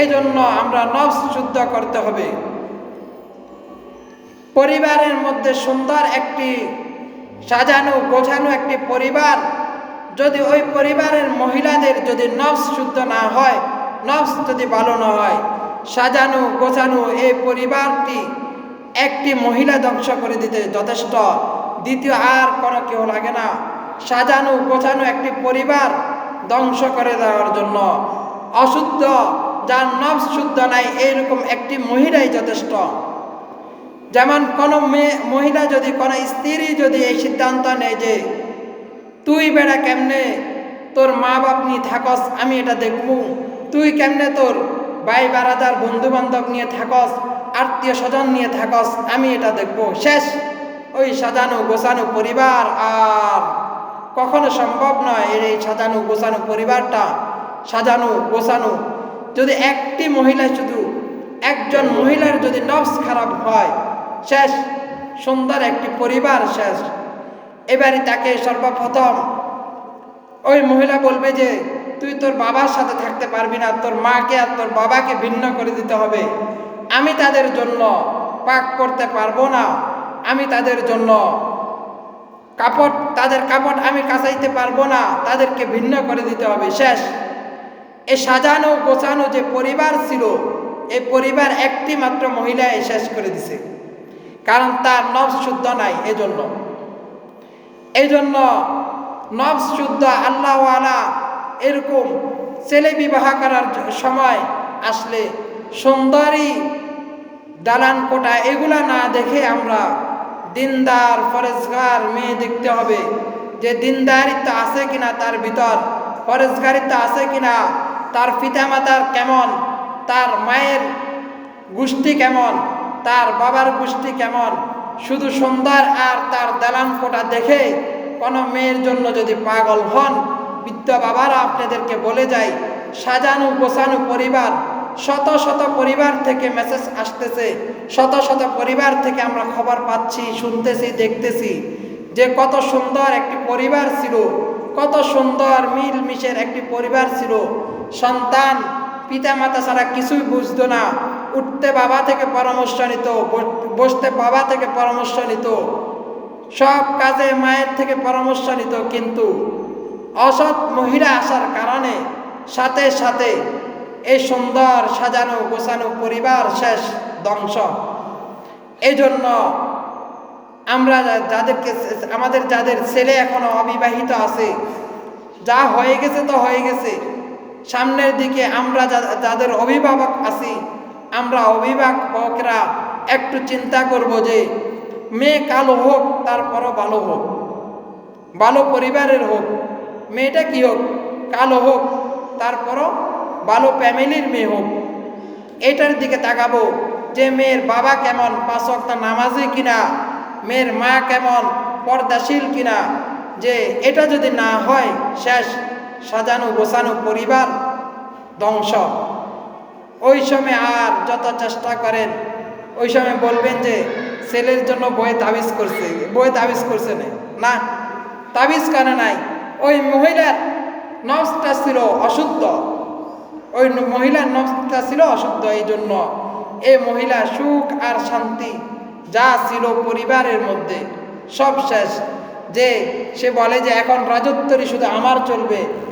এই জন্য আমরা নফস শুদ্ধ করতে হবে। পরিবারের মধ্যে সুন্দর একটি সাজানো, গোছানো একটি পরিবার, যদি ওই পরিবারের মহিলাদের যদি নফস শুদ্ধ না হয়, নফস যদি ভালো না হয়, সাজানো, গোছানো এই পরিবারটি একটি মহিলা ধ্বংস করে দিতে যথেষ্ট। দ্বিতীয় আর কোনো কেউ লাগে না। সাজানো, গোছানো একটি পরিবার ধ্বংস করে দেওয়ার জন্য। অশুদ্ধ, যার নফস শুদ্ধ নাই, এইরকম একটি মহিলাই যথেষ্ট। যেমন কোনো মেয়ে, মহিলা যদি, কোনো স্ত্রী যদি এই সিদ্ধান্ত নেয় যে, তুই বেড়া কেমনে? তোর মা বাপ নিয়ে থাকস, আমি এটা দেখব। তুই কেমনে তোর ভাই বারাদার বন্ধু বান্ধব নিয়ে থাকস, আত্মীয় স্বজন নিয়ে থাকস, আমি এটা দেখব। শেষ। ওই সাজানো, গোছানো পরিবার আর কখনো সম্ভব নয় এই সাজানো, গোছানো পরিবারটা সাজানো, গোছানো। যদি একটি মহিলা শুধু একজন মহিলার যদি নফস খারাপ হয়, শেষ। সুন্দর একটি পরিবার শেষ। এবারে তাকে সর্বপ্রথম ওই মহিলা বলবে যে, তুই তোর বাবার সাথে থাকতে পারবি না, তোর মাকে আর তোর বাবাকে ভিন্ন করে দিতে হবে। আমি তাদের জন্য পাক করতে পারব না। আমি তাদের জন্য কাপড়, তাদের কাপড় আমি কাঁচাইতে পারব না। তাদেরকে ভিন্ন করে দিতে হবে। শেষ। এ সাজানো গোছানো যে পরিবার ছিল এই পরিবার একটি মাত্র মহিলায় শেষ করে দিছে। কারণ তার নবস শুদ্ধ নাই, এজন্য। এই জন্য নবস শুদ্ধ আল্লাহওয়ালা এরকম ছেলে বিবাহ করার সময় আসলে সুন্দরী দালান কোটা এগুলা না দেখে আমরা দিনদার, ফরেজগার মেয়ে দেখতে হবে যে দিনদারিত্ব আছে কিনা তার ভিতর, ফরেজগারিত্ব আছে কিনা তার পিতামাতার কেমন? তার মায়ের গোষ্ঠী কেমন? তার বাবার গোষ্ঠী কেমন? শুধু সুন্দর আর তার দালান কোটা দেখে কোনো মেয়ের জন্য যদি পাগল হন, বৃদ্ধ বাবারা আপনাদেরকে বলে যায়, সাজানো গোছানো পরিবার, শত শত পরিবার থেকে মেসেজ আসতেছে, শত শত পরিবার থেকে আমরা খবর পাচ্ছি, শুনতেছি, দেখতেছি যে কত সুন্দর একটি পরিবার ছিল। কত সুন্দর মিল মিশের একটি পরিবার ছিল। সন্তান পিতা মাতা ছাড়া কিছুই বুঝতো না। উঠতে বাবা থেকে পরামর্শ নিত, বস- বসতে বাবা থেকে পরামর্শ নিত। সব কাজে মায়ের থেকে পরামর্শ নিত, কিন্তু অসৎ মহিলা আসার কারণে সাথে সাথে এই সুন্দর সাজানো গোছানো পরিবার শেষ ধ্বংস। এই জন্য আমরা যাদেরকে আমাদের যাদের ছেলে এখনও অবিবাহিত আছে, যা হয়ে গেছে তো হয়ে গেছে। সামনের দিকে আমরা যাদের অভিভাবক আছি, আমরা অভিভাবকরা একটু চিন্তা করব যে মেয়ে কালো হোক, তারপরও ভালো হোক, ভালো পরিবারের হোক, মেয়েটা কি হোক, কালো হোক, তারপরও ভালো ফ্যামিলির মেয়ে হোক। এটার দিকে তাকাবো যে মেয়ের বাবা কেমন, পাঁচ নামাজি কিনা মেয়ের মা কেমন পর্দাশীল কিনা, যে এটা যদি না হয়, শেষ সাজানো গোছানো পরিবার ধ্বংস। ওই সময় আর যত চেষ্টা করেন, ওই সময় বলবেন যে ছেলের জন্য বই তাবিজ করছে বই তাবিজ করছে না। তাবিজ করে নাই। ওই মহিলার নবসটা ছিল অশুদ্ধ। ওই মহিলার নবসটা ছিল অশুদ্ধ। এই জন্য এই মহিলা সুখ আর শান্তি যা ছিল পরিবারের মধ্যে, সব শেষ। যে সে বলে যে, এখন রাজত্বরই শুধু আমার চলবে।